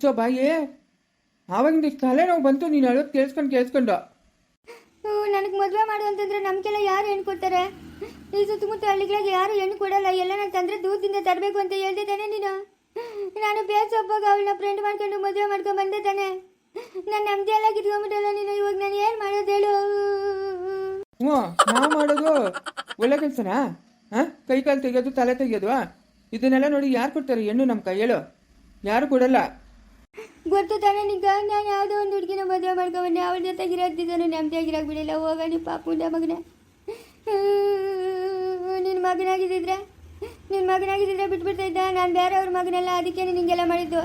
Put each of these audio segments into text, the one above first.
ಮುಚ್ಚೋ ಬಾಯಿ? ಆವಾಗಿಂದ ಇಷ್ಟ್ ತಲೆನೋವು ಬಂತು ನೀನು ಹೇಳೋದು ಕೇಳಿಸ್ಕೊಂಡು ಕೇಳಿಸ್ಕೊಂಡು. ನನಗೆ ಮದುವೆ ಮಾಡು ಅಂತಂದ್ರೆ ನಮ್ಗೆಲ್ಲ ಯಾರು ಹೆಣ್ಣು ಕೊಡ್ತಾರೆ? ಈ ಸುತ್ತಮುತ್ತ ಹಳ್ಳಿಗಳಿಗೆ ಯಾರು ಹೆಣ್ಣು ಕೊಡಲ್ಲ ಎಲ್ಲ ನಾನು ತಂದ್ರೆ ದೂರದಿಂದ ತರಬೇಕು ಅಂತ ಹೇಳ್ದೆ ತಾನೆ ನೀನು. ನಾನು ಬೇಸೊಬ್ಬಾಗ ಅವಳನ್ನ ಫ್ರೆಂಡ್ ಮಾಡ್ಕೊಂಡು ಮದುವೆ ಮಾಡ್ಕೊಂಡು ಬಂದೆ ತಾನೆ. ನಾನು ನಮ್ದೇ ಎಲ್ಲ ಕಿತ್ಕೊಂಡ್ಬಿಟ್ಟಲ್ಲ ನೀನು ಇವಾಗ ನಾನು ಏನು ಮಾಡೋದು ಹೇಳು? ಹ್ಞೂ ನಾ ಮಾಡೋದು ಒಳ್ಳೆ ಕೆಲಸನಾ? ಹಾಂ? ಕೈ ಕಾಲು ತೆಗೆಯೋದು ತಲೆ ತೆಗೆಯೋದು ಇದನ್ನೆಲ್ಲ ನೋಡಿ ಯಾರು ಕೊಡ್ತಾರೆ ಹೆಣ್ಣು ನಮ್ಮ ಕೈಯಳು ಯಾರು ಕೊಡಲ್ಲ? ಗೊತ್ತು ತಾನೆ ನಿಗ. ನಾನು ಯಾವುದೋ ಒಂದು ಹುಡುಗಿನ ಮದುವೆ ಮಾಡ್ಕೊಂಬಂದೆ ಅವಳ ಜೊತೆಗೆ ಇರೋದಿದ್ದಾನೆ ನೆಮ್ಮದಿಯಾಗಿರಾಕ್ ಬಿಡಿಲ್ಲ ಹೋಗ ನೀವು ಪಾಪುಂಡ ಮಗನ. ನಿನ್ನ ಮಗನಾಗಿದ್ದಿದ್ರೆ ನಿನ್ನ ಮಗನಾಗಿದ್ದಿದ್ರೆ ಬಿಟ್ಬಿಡ್ತಾ ಇದ್ದ. ನಾನು ಬೇರೆ ಅವ್ರ ಮಗನೆಲ್ಲ, ಅದಕ್ಕೆ ನಿಂಗೆಲ್ಲ ಮಾಡಿದ್ದು.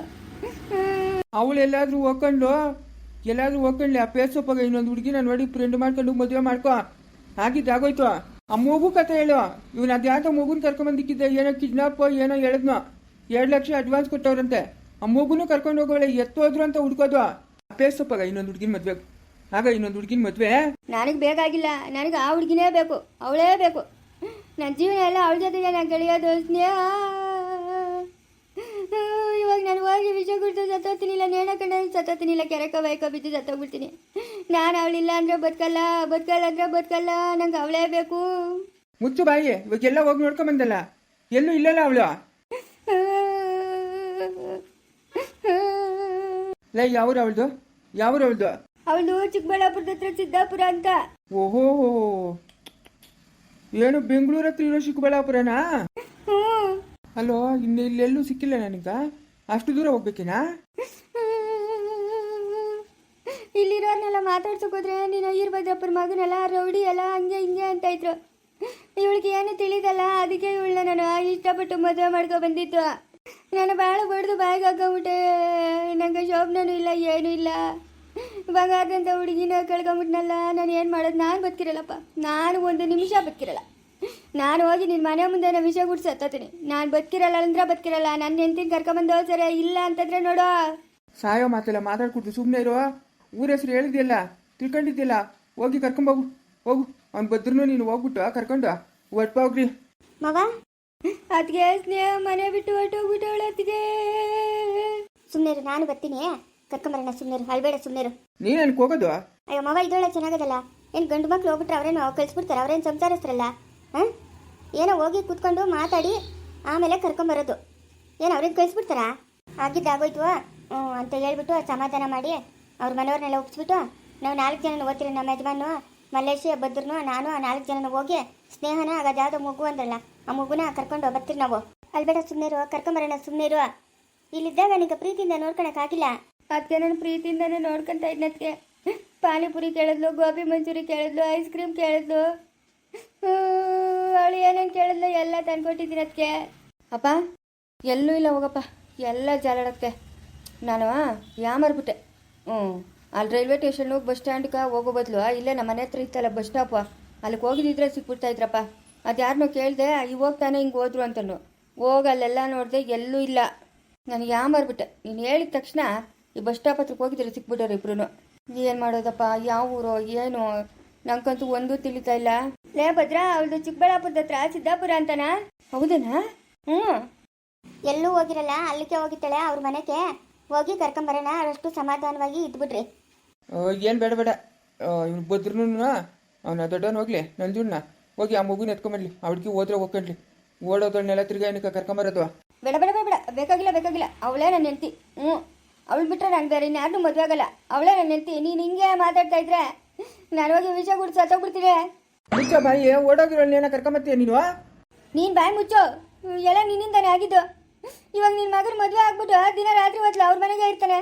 ಅವಳು ಎಲ್ಲಾದರೂ ಹೋಗ್ಕೊಂಡು ಎಲ್ಲಾದರೂ ಹೋಗ್ಕೊಂಡ್ಲಿ? ಆ ಪೇಸೊಪ್ಪಾಗ ಇನ್ನೊಂದು ಹುಡುಗಿನ ನೋಡಿ ಫ್ರೆಂಡ್ ಮಾಡ್ಕೊಂಡು ಮದುವೆ ಮಾಡ್ಕೊ. ಆಗಿದ್ದು ಆಗೋಯ್ತು. ಆ ಮಗು ಕತೆ ಹೇಳು. ಇವನು ಅದ್ಯಾತ ಮಗುನ ಕರ್ಕೊಂಬಂದಿಕ್ಕಿದ್ದೆ. ಏನೋ ಕಿಡ್ನಾಪ್ ಏನೋ ಹೇಳಿದ್ನೋ ಎರಡು ಲಕ್ಷ ಅಡ್ವಾನ್ಸ್ ಕೊಟ್ಟವ್ರಂತೆ. ಆ ಮಗುನು ಕರ್ಕೊಂಡು ಹೋಗೋಳೆ ಎತ್ತೋದ್ರು ಅಂತ ಹುಡ್ಕೋದು ಆ ಪೇಸೊಪ್ಪಾಗ ಇನ್ನೊಂದು ಹುಡುಗಿನ ಮದ್ವೆ ಆಗ ಇನ್ನೊಂದು ಹುಡುಗಿನ ಮದ್ವೆ ನನಗೆ ಬೇಕಾಗಿಲ್ಲ ನನಗೆ ಆ ಹುಡುಗಿನೇ ಬೇಕು ಅವಳೇ ಬೇಕು ನನ್ನ ಜೀವನ ಎಲ್ಲ ಅವಳ ಜೊತೆಗೆ ನಾನು ಗೆಳೆಯೋದು ಸ್ನೇಹ ಇವಾಗ ನಾನು ಹೋಗಿ ವಿಷ ಕುಡಿದು ಸತ್ತೋತೀನಿಲ್ಲ ನೇಣ ಕಂಡ ಸತ್ತೋತೀನಿಲ್ಲ ಕೆರೆಕ ಬೈಕ ಬಿದ್ದು ಸತ್ತೋಗ್ಬಿಡ್ತೀನಿ ನಾನು ಅವಳಿಲ್ಲ ಅಂದ್ರೆ ಬದುಕಲ್ಲ ಬದುಕಲ್ಲ ಅಂದ್ರೆ ಬದುಕಲ್ಲ ನಂಗೆ ಅವಳೇ ಬೇಕು ಮುಚ್ಚು ಬಾಯಿ ಇವಾಗೆಲ್ಲ ಹೋಗಿ ನೋಡ್ಕೊಂಬಂದಲ್ಲ ಎಲ್ಲೂ ಇಲ್ಲಲ್ಲ ಅವಳು ಲೈ ಯಾವ್ರು ಅವಳ್ದು? ಯಾವ್ರು ಅವಳ್ದು? ಅವಳು ಚಿಕ್ಕಬಳ್ಳಾಪುರದ ಹತ್ರ ಸಿದ್ದಾಪುರ ಅಂತ. ಓಹೋ ಏನು ಬೆಂಗಳೂರ ಹತ್ರ ಇರೋ ಚಿಕ್ಕಬಳ್ಳಾಪುರನಾ? ಹ್ಞೂ ಅಲ್ಲೋ ಇನ್ನು ಇಲ್ಲೆಲ್ಲೂ ಸಿಕ್ಕಿಲ್ಲ ನನಗ. ಅಷ್ಟು ದೂರ ಹೋಗ್ಬೇಕೇನಾ? ಇಲ್ಲಿರೋರ್ನೆಲ್ಲ ಮಾತಾಡ್ಸೋಕೋದ್ರೆ ನೀನು ವೀರಭದ್ರಪ್ಪರ ಮಗನೆಲ್ಲ ರೌಡಿ ಎಲ್ಲ ಹಂಗೆ ಹಿಂಗೆ ಅಂತ ಇದ್ರು. ಇವಳಿಗೆ ಏನು ತಿಳಿದಲ್ಲ ಅದಕ್ಕೆ ಇವಳನ್ನ ನಾನು ಇಷ್ಟಪಟ್ಟು ಮದುವೆ ಮಾಡ್ಕೊ ಬಂದಿತ್ತು ನಾನು ಭಾಳ ಬಡ್ದು ಬಾಯಿಗೆ ಹಾಕೊಂಬಿಟ್ಟೆ ನಂಗೆ ಶೋಭನೂ ಇಲ್ಲ ಏನೂ ಇಲ್ಲ. ಬಂಗಾರದಂಥ ಹುಡುಗಿನ ಕಳ್ಕೊಂಬಿಟ್ನಲ್ಲ ನಾನು ಏನು ಮಾಡೋದು? ನಾನು ಬದುಕಿರಲ್ಲಪ್ಪ. ನಾನು ಒಂದು ನಿಮಿಷ ಬದುಕಿರಲ್ಲ. ನಾನು ಹೋಗಿ ನಿನ್ನ ಮನೆ ಮುಂದೆ ನಾನು ವಿಷಯ ಗುಡ್ಸಿ ಹತ್ತತೀನಿ ನಾನು ಬದುಕಿರಲ್ಲ ಅಂದ್ರೆ ಬದುಕಿರಲ್ಲ. ನನ್ನ ಹೆಂಡತಿನ ಕರ್ಕೊಂಬಂದು ಸರಿ ಇಲ್ಲ ಅಂತಂದ್ರೆ ನೋಡೋ. ಸಾಯೋ ಮಾತೆಲ್ಲ ಮಾತಾಡ್ಕೊಡ್ತು ಸುಮ್ಮನೆ ಇರೋ. ಊರ ಹೆಸರು ಹೇಳಿದ್ಯಲ್ಲ ತಿಳ್ಕೊಂಡಿದ್ದಿಲ್ಲ ಹೋಗಿ ಕರ್ಕೊಂಬೋಗು ಹೋಗು. ಅವ್ನು ಬದ್ರೂ ನೀನು ಹೋಗ್ಬಿಟ್ಟು ಕರ್ಕೊಂಡು ಒಟ್ಟು ಹೋಗ್ರಿ ಮಗ ಅದಕ್ಕೆ ಸ್ನೇಹ ಮನೆ ಬಿಟ್ಟು ಹೊಟ್ಟೋಗ್ಬಿಟ್ಟವಳೆ ಅದ್ಗೆ ಸುಮ್ಮನೆ ನಾನು ಬರ್ತೀನಿ. ಕರ್ಕೊಂಬರೋಣ ಸುಮ್ಮನೆ ಅಳ್ಬೇಡ ಸುಮ್ಮನೆ ನೀನು ಹೋಗೋದು? ಅಯ್ಯೋ ಮಗ ಇದೊಳ್ಳೆ ಚೆನ್ನಾಗದಲ್ಲ. ಏನು ಗಂಡು ಮಕ್ಳು ಹೋಗ್ಬಿಟ್ರೆ ಅವರೇನು ಕಳಿಸ್ಬಿಡ್ತಾರೆ ಅವ್ರೇನು ಸಂಸಾರಸ್ತ್ರಲ್ಲ ಹಾಂ? ಏನೋ ಹೋಗಿ ಕೂತ್ಕೊಂಡು ಮಾತಾಡಿ ಆಮೇಲೆ ಕರ್ಕೊಂಬರೋದು. ಏನು ಅವ್ರೇನು ಕಳಿಸ್ಬಿಡ್ತಾರಾ? ಆಗಿದ್ದಾಗೋಯ್ತು ಹ್ಞೂ ಅಂತ ಹೇಳ್ಬಿಟ್ಟು ಸಮಾಧಾನ ಮಾಡಿ ಅವ್ರ ಮನೆಯವ್ರನ್ನೆಲ್ಲ ಒಪ್ಸ್ಬಿಟ್ಟು ನಾವು ನಾಲ್ಕು ಜನ ಓದ್ತೀರಿ ನಮ್ಮ ಯಜಮಾನು ಮಲ್ಲೇಶಿ ಭದ್ರನು ನಾನು ಆ ನಾಲ್ಕು ಜನನ ಹೋಗಿ ಸ್ನೇಹನ ಆಗ ಜಾದ ಮಗು ಅಂದ್ರಲ್ಲ. ಆ ಮಗುನ ಕರ್ಕೊಂಡು ಬರ್ತೀರಿ ನಾವು. ಅಲ್ಬೇಡ ಸುಮ್ಮನೆ ಕರ್ಕೊಂಬರೋಣ ಸುಮ್ಮನೆ ಇರುವ ಇಲ್ಲಿದ್ದಾಗ ನಿನಗೆ ಪ್ರೀತಿಯಿಂದ ನೋಡ್ಕೊಳಕ್ಕಾಗಿಲ್ಲ. ಅದಕ್ಕೆ ನಾನು ಪ್ರೀತಿಯಿಂದನೇ ನೋಡ್ಕೊಂತ ಇದ್ದಕ್ಕೆ ಪಾನಿಪುರಿ ಕೇಳಿದ್ಲು, ಗೋಬಿ ಮಂಚೂರಿ ಕೇಳಿದ್ಲು, ಐಸ್ ಕ್ರೀಮ್ ಕೇಳಿದ್ಲು. ಅವಳು ಏನೇನು ಕೇಳಿದ್ಲು ಎಲ್ಲ ತಂದ್ಕೊಟ್ಟಿದ್ದೀನಿ ಅದಕ್ಕೆ ಅಪ್ಪ, ಎಲ್ಲೂ ಇಲ್ಲ ಹೋಗಪ್ಪ, ಎಲ್ಲ ಜಾಲಾಡಕ್ಕೆ ನಾನು ಯಾಮರ್ಬಿಟ್ಟೆ. ಹ್ಞೂ ಅಲ್ಲಿ ರೈಲ್ವೆ ಸ್ಟೇಷನ್ ಹೋಗಿ ಬಸ್ ಸ್ಟ್ಯಾಂಡ್ಗೆ ಹೋಗೋ ಬದಲು ಇಲ್ಲೇ ನಮ್ಮ ಮನೆ ಹತ್ರ ಇತ್ತಲ್ಲ ಬಸ್ ಸ್ಟಾಪು. ಅಲ್ಲಿಗೆ ಹೋಗಿದ್ದಿದ್ರೆ ಸಿಕ್ಬಿಡ್ತಾ ಇದ್ರಪ್ಪ. ಅದು ಯಾರನ್ನೋ ಕೇಳಿದೆ ಇವಾಗ ತಾನೇ ಹಿಂಗೆ ಹೋದ್ರು ಅಂತನು ಹೋಗಿ ಅಲ್ಲೆಲ್ಲ ನೋಡಿದೆ ಎಲ್ಲೂ ಇಲ್ಲ. ನಾನು ಯಾಮರ್ಬಿಟ್ಟೆ ನೀನು ಹೇಳಿದ ತಕ್ಷಣ ಈ ಬಸ್ ಸ್ಟಾಪ್ ಹತ್ರಕ್ಕೆ ಹೋಗಿದ್ರೆ ಸಿಕ್ಬಿಟ್ಟವ್ರು ಇಬ್ರು ಏನು ಮಾಡೋದಪ್ಪ? ಯಾವ ಊರು? ಏನು? ನಂಗಂತೂ ಒಂದೂ ತಿಳಿತಾ ಇಲ್ಲ. ಲೇ ಭದ್ರಾ ಅವಳದು ಚಿಕ್ಕಬಳ್ಳಾಪುರದ ಹತ್ರ ಸಿದ್ದಾಪುರ ಅಂತನಾ? ಹೌದನಾ? ಹ್ಞೂ ಎಲ್ಲೂ ಹೋಗಿರಲ್ಲ ಅಲ್ಲಿಗೆ ಹೋಗಿತ್ತಾಳೆ ಅವ್ರ ಮನೆಗೆ. ಹೋಗಿ ಕರ್ಕೊಂಬರೋಣ ಅಷ್ಟು ಸಮಾಧಾನವಾಗಿ ಇದ್ಬಿಡ್ರಿ. ಏನು ಬೇಡ ಬೇಡ. ಇವ್ನು ಬದ್ರೂ ಅವನ ದೊಡ್ಡವನು ಹೋಗ್ಲಿ ನಂಜುಣ್ಣ. ಹೋಗಿ ಆ ಮಗುನ ಎತ್ಕೊಂಬರ್ಲಿ ಅವಳಿಗೆ ಹೋದ್ರೆ ಹೋಗ್ಕೊಂಡ್ಲಿ. ಓಡೋದನ್ನೆಲ್ಲ ತಿರ್ಗಾ ಏನಕ್ಕೆ ಕರ್ಕೊಂಬರೋದು? ಬೇಡ ಬೇಡ ಬೇಡ. ಬೇಡ ಬೇಕಾಗಿಲ್ಲ ಬೇಕಾಗಿಲ್ಲ. ಅವಳೇ ನನ್ನ ಹೆಂಡತಿ. ಹ್ಞೂ. ಅವಳು ಬಿಟ್ಟರೆ ನಂಗೆ ಬೇರೆ ಇನ್ಯಾರನ್ನೂ ಮದುವೆ ಆಗಲ್ಲ. ಅವಳೇ ನನ್ನ ಹೆಂಡತಿ. ನೀನು ಹಿಂಗೆ ಮಾತಾಡ್ತಾ ಇದ್ರೆ ನಾನು ಹೋಗಿ ವಿಷಯ ಕುಡಿದು ಸತ್ತೋಗ್ಬಿಡ್ತೀನಿ ಮುಚ್ಚ ಬಾಯಿ ಓಡೋಗಿರೋಳ್ನೇನ ಕರ್ಕೊಂಬತ್ತೀಯ ನೀನು? ನೀನು ಬಾಯಿ ಮುಚ್ಚು. ಎಲ್ಲ ನಿನ್ನಿಂದಾನೆ ಆಗಿದ್ದು. ಇವಾಗ ನಿನ್ನ ಮಗನ ಮದುವೆ ಆಗ್ಬಿಟ್ಟು ದಿನ ರಾತ್ರಿ ಹೊತ್ತು ಅವ್ರ ಮನೆಗೆ ಇರ್ತಾನೆ.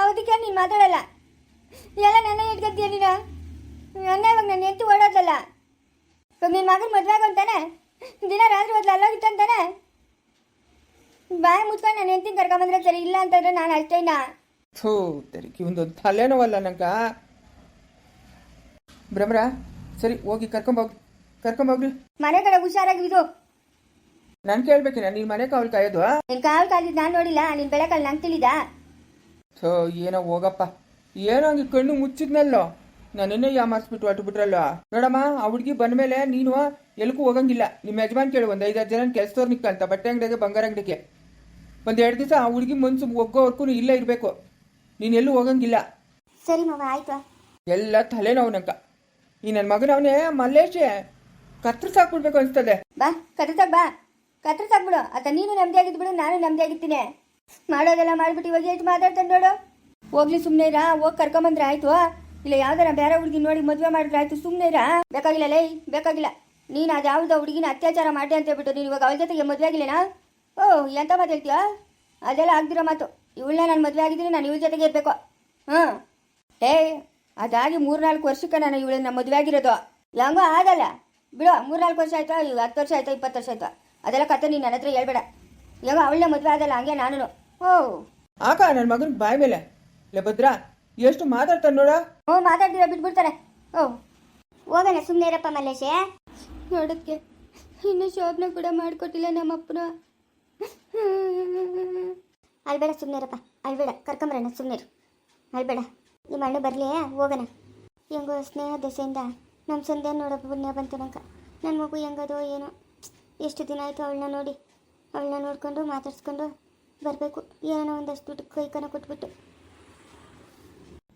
ಅವದಕ್ಕೆ ನೀನು ಮಾತಾಡಲ್ಲ. ಎಲ್ಲ ನನ್ನ ಇಟ್ಕೊತೀಯ ನೀನು? ಅನ್ನ ಇವಾಗ ನನ್ನ ಹೆಂಡತಿ ಓಡೋದಲ್ಲ. ನಿನ್ನ ಮಗನ ಮದುವೆ ಆಗೋಂತಾನೆ ದಿನ ರಾತ್ರಿ ಮೊದಲು ಅಲ್ಲೋಗಿತ್ತಂತಾನೆ ಬಾಯಿ ಮುಚ್ಕೊಂಡು ನಾನು ಹೆಂಡತಿನ ಕರ್ಕೊಂಬಂದ್ರೆ ಸರಿ ಇಲ್ಲ ಅಂತಂದ್ರೆ ನಾನು ಅಷ್ಟೇನಾ ಥೂ ತೆರಿಗೆ ಒಂದು ತಲೆನೋವಲ್ಲ ನಂಗ. ಭ್ರಮರ ಸರಿ ಹೋಗಿ ಕರ್ಕೊಂಬೋಗಿ ಕರ್ಕೊಂಬೋಗ್ರಿ ಮನೆ ಕಡೆ ಹುಷಾರಾಗಿ ಇದು ನಾನು ಕೇಳ್ಬೇಕಿನ ನೀನು ಮನೆ ಕಾವಲು ಕಾಯೋದು ನಿನ್ ಕಾವಲ್ ಕಾಲಿದ್ದು ನಾನು ನೋಡಿಲ್ಲ ನಿನ್ ಬೆಳಕಲ್ಲಿ ನಂಗೆ ತಿಳಿದ? ಥೋ ಏನೋ ಹೋಗಪ್ಪ. ಏನೋ ಹಂಗೆ ಕಣ್ಣು ಮುಚ್ಚಿದ್ನಲ್ಲೋ. ನನ್ನನ್ನೇ ಯಾಮಾರಿಸ್ಬಿಟ್ಟು ಅಟ್ಟು ಬಿಟ್ರಲ್ಲ ನೋಡಮ್ಮ ಆ ಹುಡುಗಿ ಬಂದ್ಮೇಲೆ ನೀನು ಎಲ್ಗೂ ಹೋಗಂಗಿಲ್ಲ. ನಿಮ್ಮ ಯಜಮಾನ್ ಕೇಳು ಒಂದು ಐದಾರು ಜನ ಕೆಲಸದವ್ರು ನಿಕ್ಕಂತ ಬಟ್ಟೆ ಅಂಗಡಿಗೆ ಬಂಗಾರ ಅಂಗಡಿಗೆ ಒಂದು ಎರಡು ದಿವಸ ಆ ಹುಡುಗಿ ಮನ್ಸು ಒಗ್ಗೋವರ್ಗೂ ಇಲ್ಲೇ ಇರಬೇಕು. ನೀನು ಎಲ್ಲೂ ಹೋಗಂಗಿಲ್ಲ. ಸರಿ ಮಾವ ಆಯ್ತು. ಎಲ್ಲ ತಲೆನೋವು ನಂಗ ಈ ನನ್ನ ಮಗನವನೇ ಮಲ್ಲೇಶೆ. ಕತ್ತರಿಸಾಕ್ಬಿಡ್ಬೇಕು ಅನ್ಸ್ತದೆ. ಬಾ ಕತ್ರತಾಗ ಬಾ. ಕತ್ರತಾಗ್ಬಿಡು ಆತ ನೀನು ನೆಮ್ಮದಿ ಆಗಿದ್ದು ಬಿಡು ನಾನು ನೆಮ್ಮದಿ ಆಗಿರ್ತೀನಿ ಮಾಡೋದೆಲ್ಲ ಮಾಡ್ಬಿಟ್ಟು ಇವಾಗ ಎಷ್ಟು ಮಾತಾಡ್ತಾನೆ ನೋಡು? ಹೋಗ್ಲಿ ಸುಮ್ಮನೆ ಇರಾ ಹೋಗಿ ಕರ್ಕೊಂಬಂದ್ರೆ ಆಯ್ತು. ಇಲ್ಲ, ಯಾವ್ದಾರ ಬೇರೆ ಹುಡುಗಿ ನೋಡಿ ಮದುವೆ ಮಾಡಿದ್ರೆ ಆಯ್ತು ಸುಮ್ಮನೆ ಇರಾ? ಬೇಕಾಗಿಲ್ಲ, ಲೈ, ಬೇಕಾಗಿಲ್ಲ. ನೀನು ಅದು ಹುಡುಗಿನ ಅತ್ಯಾಚಾರ ಮಾಡಿ ಅಂತ ಹೇಳ್ಬಿಟ್ಟು ನೀನು ಇವಾಗ ಅವಳ ಜೊತೆಗೆ ಮದುವೆ ಆಗಿಲ್ಲನಾ? ಓ, ಎಂತ ಮಾತು ಹೇಳ್ತೀಯಾ? ಅದೆಲ್ಲ ಆಗ್ದಿರೋ ಮಾತು. ಇವಳನ್ನ ನಾನು ಮದುವೆ ಆಗಿದ್ದೀನಿ ನಾನು ಇವಳ ಜೊತೆಗೆ ಇರಬೇಕು. ಹಾಂ ಏ ಅದಾಗಿ ಮೂರ್ನಾಲ್ಕು ವರ್ಷಕ್ಕೆ ನಾನು ಇವಳನ್ನ ಮದುವೆ ಆಗಿರೋದು. ಹೆಂಗೋ ಆಗಲ್ಲ ಬಿಡು, ಮೂರ್ನಾಲ್ಕು ವರ್ಷ ಆಯ್ತಾ? ಈಗ ಹತ್ತು ವರ್ಷ ಆಯ್ತಾ, ಇಪ್ಪತ್ತು ವರ್ಷ ಆಯ್ತಾ? ಅದೆಲ್ಲ ಕತೆ ನೀನು ನನ್ನ ಹತ್ರ ಹೇಳ್ಬೇಡ. ಹೆಂಗೋ ಅವಳನ್ನ ಮದುವೆ ಆಗಲ್ಲ ಹಂಗೆ ನಾನು ಓ. ಆಕ ನನ್ನ ಮಗನ ಬಾಯ್ ಮೇಲೆ. ಭದ್ರಾ ಎಷ್ಟು ಮಾತಾಡ್ತಾನೆ ನೋಡ? ಓ ಮಾತಾಡ್ತೀರ ಬಿಟ್ಬಿಡ್ತಾರೆ. ಓ ಹೋಗೋಣ ಸುಮ್ಮನೆ ಇರಪ್ಪ ಮಲ್ಲೇಶ. ನೋಡೋಕ್ಕೆ ಇನ್ನು ಶೋಭನ ಕೂಡ ಮಾಡ್ಕೊಟ್ಟಿಲ್ಲ ನಮ್ಮಪ್ಪನ. ಅಲ್ಬೇಡ ಸುಮ್ಮನೆ ಇರಪ್ಪ. ಅಲ್ಬೇಡ ಕರ್ಕೊಂಬರೋಣ ಸುಮ್ಮನೆ ಅಲ್ಬೇಡ ನಿಮ್ಮ ಅಣ್ಣ ಬರಲಿ ಹೋಗೋಣ. ಹೆಂಗೋ ಸ್ನೇಹ ದೆಸೆಯಿಂದ ನಮ್ಮ ಸಂಧ್ಯಾ ನೋಡಪ್ಪ ಪುಣ್ಯ ಬಂತು ನಂಗೆ. ನನ್ನ ಮಗು ಹೆಂಗದೋ ಏನೋ. ಎಷ್ಟು ದಿನ ಆಯಿತು ಅವಳನ್ನ ನೋಡಿ. ಅವಳನ್ನ ನೋಡಿಕೊಂಡು ಮಾತಾಡ್ಸ್ಕೊಂಡು ಬರಬೇಕು. ಏನೋ ಒಂದಷ್ಟು ದುಡ್ಡು ಕೈ ಕನ ಕೊಟ್ಬಿಟ್ಟು.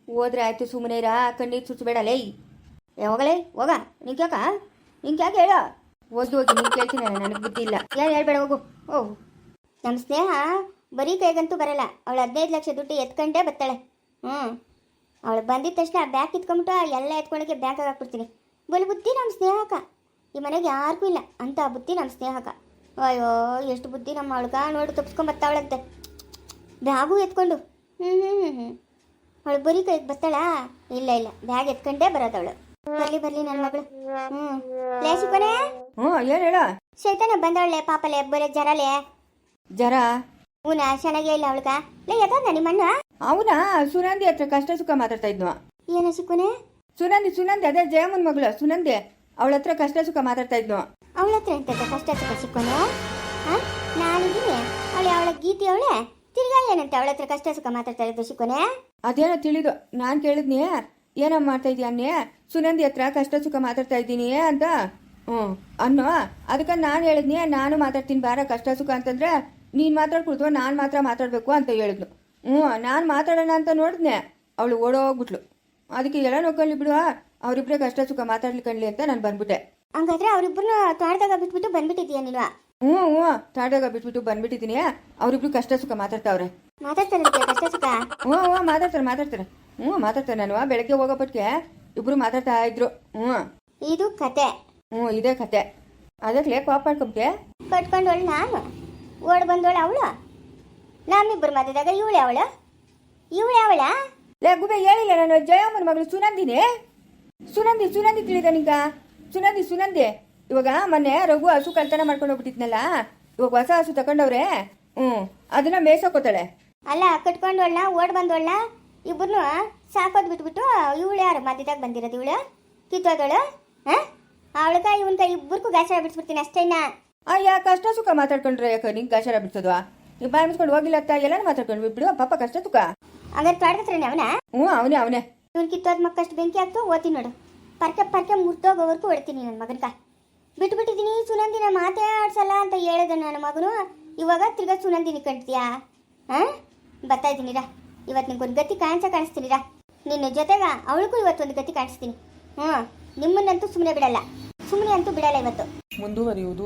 ಹೋದ್ರೆ ಆಯ್ತು ಸುಮ್ಮನೆ ಇರಾ, ಕಣ್ಣೀರು ಸುಚ್ಚಬೇಡ ಲೇ ಹೋಗಲೇ, ಹೋಗ. ನಿಂಗೆ ಯಾಕ? ನಿಂಗೆ ಯಾಕೆ ಹೇಳ? ಹೋಗಿ ಹೋಗಿ ನಿಂಗೆ ಕೇಳ್ತೀನಿ ನನಗೆ ಬುದ್ಧಿ ಇಲ್ಲ. ಯಾರು ಹೇಳ್ಬೇಡ, ಹೋಗು. ಓ. ನಮ್ಮ ಸ್ನೇಹ ಬರೀ ಕೈಗಂತೂ ಬರಲ್ಲ. ಅವಳು ಹದಿನೈದು ಲಕ್ಷ ದುಡ್ಡು ಎತ್ಕೊಂಡೇ ಬರ್ತಾಳೆ ಹ್ಞೂ ಅವಳು ಬಂದಿದ ತಕ್ಷಣ ಬ್ಯಾಗ್ ಕಿತ್ಕೊಂಬಿಟ್ಟು ಎಲ್ಲ ಎತ್ಕೊಳಕ್ಕೆ ಬ್ಯಾಂಕಾಗಿ ಹಾಕ್ಬಿಡ್ತೀನಿ. ಬಲ್ ಬುದ್ಧಿ ನಮ್ಮ ಸ್ನೇಹಕ ಈ ಮನೆಗೆ ಯಾರಿಗೂ ಇಲ್ಲ. ಅಂತ ಬುದ್ಧಿ ನಮ್ಮ ಸ್ನೇಹಕ ಅಯ್ಯೋ, ಎಷ್ಟು ಬುದ್ಧಿ ನಮ್ಮ ಅವಳ್ಗ. ನೋಡಿ ತಪ್ಸ್ಕೊಂಬರ್ತಾವಳಂತೆ ಬ್ಯಾಗು ಎತ್ಕೊಂಡು. ಹ್ಞೂ ಹ್ಞೂ ಹ್ಞೂ ಹ್ಞೂ ಅವಳು ಬರೀ ಕೈಗೆ ಬರ್ತಾಳಾ ಇಲ್ಲ ಇಲ್ಲ. ಬ್ಯಾಗ್ ಎತ್ಕೊಂಡೇ ಬರೋದವಳು. ಬರ್ಲಿ ಬರ್ಲಿ ನನ್ನ ಮಗಳು. ಹ್ಞೂ ಲೇಸಿಕೊನೆ ಹ್ಞೂ ಏನು ಹೇಳ? ಶೈತಾನ ಬಂದವಳೆ ಪಾಪಲೆ ಬರೀ ಜರಲೆ ಜರ? ಹೂನ? ಚೆನ್ನಾಗೇ ಇಲ್ಲ ಅವಳ್ಗ? ಲೇ ಯದ ನಿಮ್ಮಣ್ಣ ಅವನ? ಸುನಂದಿ ಹತ್ರ ಕಷ್ಟ ಸುಖ ಮಾತಾಡ್ತಾ ಇದ್ನು? ಏನ ಸಿಕ್ಕುನೆ ಸುನಂದಿ ಸುನಂದಿ ಅದೇ ಜಯಮ್ಮನ ಮಗಳು ಸುನಂದಿ. ಅವಳ ಹತ್ರ ಕಷ್ಟ ಸುಖ ಮಾತಾಡ್ತಾ ಇದ್ನು? ಅವಳ ಹತ್ರ ಎಂತ ಕಷ್ಟ ಸುಖ ಸಿಕ್ಕೋನು ನಾನಿದ್ದೀನಿ. ಅವಳೆ ಅವಳ ಗೀತಿ ಅವಳೆ. ತಿರ್ಗಾ ಏನಂತೆ ಅವಳ ಹತ್ರ ಕಷ್ಟ ಸುಖ ಮಾತಾಡ್ತಾ ಇರೋದು ಸಿಕ್ಕೋನೆ ಅದೇನೋ ತಿಳಿದು ನಾನು ಕೇಳಿದ್ನಿ ಏನಮ್ಮ ಮಾಡ್ತಾ ಇದೀಯ ಅನ್ನೇ? ಸುನಂದಿ ಹತ್ರ ಕಷ್ಟ ಸುಖ ಮಾತಾಡ್ತಾ ಇದ್ದೀನಿ ಅಂತ. ಹ್ಞೂ ಅನ್ನೋ ಅದಕ್ಕೆ ನಾನು ಹೇಳಿದ್ನಿ ನಾನು ಮಾತಾಡ್ತೀನಿ ಬಾರ ಕಷ್ಟ ಸುಖ ಅಂತಂದ್ರೆ ನೀನು ಮಾತಾಡ್ಕೊಳ್ತು ನಾನು ಮಾತ್ರ ಮಾತಾಡಬೇಕು ಅಂತ ಹೇಳಿದ್ನು ಹ್ಞೂ ನಾನು ಮಾತಾಡೋಣ ಅಂತ ನೋಡಿದ್ನೆ ಅವಳು ಓಡೋಗ್ಬಿಟ್ಲು. ಅದಕ್ಕೆ ಎಲ್ಲ ನೋಡ್ಕೊಳ್ಳಿ ಬಿಡು ಅವರಿಬ್ಬರೇ ಕಷ್ಟ ಸುಖ ಮಾತಾಡ್ಲಿಕ್ಕಣ್ಲಿ ಅಂತ ನಾನು ಬಂದ್ಬಿಟ್ಟೆ. ಹಂಗಾದ್ರೆ ಅವರಿಬ್ಬರನ್ನ ತೋಟದಾಗ ಬಿಟ್ಬಿಟ್ಟು ಬಂದ್ಬಿಟ್ಟಿದ್ಯಾ ನೀನು ಹ್ಞೂ ಹ್ಞೂ ತಾಡ್ದಾಗ ಬಿಟ್ಬಿಟ್ಟು ಬಂದ್ಬಿಟ್ಟಿದ್ದೀನಿ ಅವರಿಬ್ರು ಕಷ್ಟ ಸುಖ ಮಾತಾಡ್ತಾವ್ರೆ. ಮಾತಾಡ್ತಾರಂತೆ ಕಷ್ಟ ಸುಖ? ಹ್ಞೂ ಹ್ಞೂ ಮಾತಾಡ್ತಾರೆ ಮಾತಾಡ್ತಾರೆ ಹ್ಞೂ ಮಾತಾಡ್ತಾರೆ ನಾನು ಬೆಳಗ್ಗೆ ಹೋಗೋಪಟ್ಟಿಗೆ ಇಬ್ರು ಮಾತಾಡ್ತಾ ಇದ್ರು. ಹ್ಞೂ. ಇದು ಕತೆ. ಹ್ಞೂ ಇದೇ ಕತೆ. ಅದಕ್ಕೆ ಕೋಪ ಮಾಡ್ಕೊಂಬಿಟ್ಟೆ ಕಟ್ಕೊಂಡವಳು ನಾನು. ಓಡ್ ಬಂದವಳು ಅವಳು. ನಮ್ಮಿಬ್ಬರು ಮಧ್ಯದಾಗ ಇವಳು ಅವಳು ಇವಳು ಅವಳ ಲೇ ಗುಬೆ ಹೇಳಿಲ್ಲ ನಾನು ಜಯಮ್ಮನ ಮಗಳು ಸುನಂದಿನಿ? ಸುನಂದಿ ಸುನಂದಿ ತಿಳಿದ ನಿಂಗ ಸುನಂದಿ ಸುನಂದಿ. ಇವಾಗ ಮೊನ್ನೆ ರಘು ಹಸು ಕಳ್ತನ ಮಾಡ್ಕೊಂಡು ಹೋಗ್ಬಿಟ್ಟಿದ್ನಲ್ಲ? ಇವಾಗ ಹೊಸ ಹಸು ತಗೊಂಡವ್ರೆ ಹ್ಞೂ ಅದನ್ನ ಮೇಯ್ಸೋಕೋತಾಳೆ ಅಲ್ಲ ಕಟ್ಕೊಂಡೋಳ್ನ ಓಡ್ ಬಂದೋಳ್ನ ಇಬ್ಬರನ್ನು ಸಾಕೋದ್ ಬಿಟ್ಬಿಟ್ಟು ಇವಳು ಯಾರು? ಮಧ್ಯದಾಗ ಬಂದಿರೋದು ಇವಳು? ಕಿತ್ತೋದೋಳು? ಹಾಂ? ಅವಳಗ ಇವನ್ಕ ಇಬ್ಬರಿಗೂ ಗಾಚಾರ ಬಿಡ್ಸ್ಬಿಡ್ತೀನಿ ಅಷ್ಟೇನಾ ಅಯ್ಯ ಕಷ್ಟ ಸುಖ ಮಾತಾಡ್ಕೊಂಡ್ರೆ ಯಾಕೆ ನಿಂಗೆ ಗಾಚಾರ ಬಿಡ್ಸೋದು? ನೀವು ಬಾಯಿ ಮುಚ್ಕೊಂಡು ಹೋಗಿಲ್ಲ ಅತ್ತ ಎಲ್ಲಾನು ಮಾತಾಡ್ಕೊಂಡು ಬಿಡು ಪಾಪ ಕಷ್ಟ ಸುಖ. ಹಂಗಾರೆ ತೊಡ್ದತ್ರನೇ ಅವನ? ಹ್ಞೂ ಅವನೇ ಅವನೇ. ಇವನ್ ಕಿತ್ತೋದ್ ಮಕ್ಕಷ್ಟು ಬೆಂಕಿ ಹಾಕ್ತು ಓದ್ತೀನಿ ನೋಡು. ಪರ್ಕೆ ಪರ್ಕೆ ಮುರ್ದೋಗೋವರೆಗೂ ಹೊಡ್ತೀನಿ ನನ್ನ ಮಗನ್ಕ ಬಿಟ್ಬಿಟ್ಟಿದ್ದೀನಿ ಸುನಂದಿನ ಮಾತೇ ಆಡ್ಸಲ್ಲ ಅಂತ ಹೇಳಿದ ನನ್ನ ಮಗನು. ಇವಾಗ ತಿರ್ಗಾ ಸುನಂದಿನಿ ಕಟ್ತೀಯಾ ಹಾಂ? ಬರ್ತಾ ಇದ್ದೀನಿರಾ ಇವತ್ತು ನಿಂಗೊಂದು ಗತಿ ಕಾಣಿಸ ಕಾಣಿಸ್ತೀನಿರಾ ನಿನ್ನ ಜೊತೆಗ ಅವಳಿಗೂ ಇವತ್ತೊಂದು ಗತಿ ಕಾಣಿಸ್ತೀನಿ. ಹ್ಞೂ ನಿಮ್ಮನ್ನಂತೂ ಸುಮ್ಮನೆ ಬಿಡಲ್ಲ. ಸುಮ್ಮನೆ ಅಂತೂ ಬಿಡಲ್ಲ ಇವತ್ತು. ಮುಂದುವರಿಯುವುದು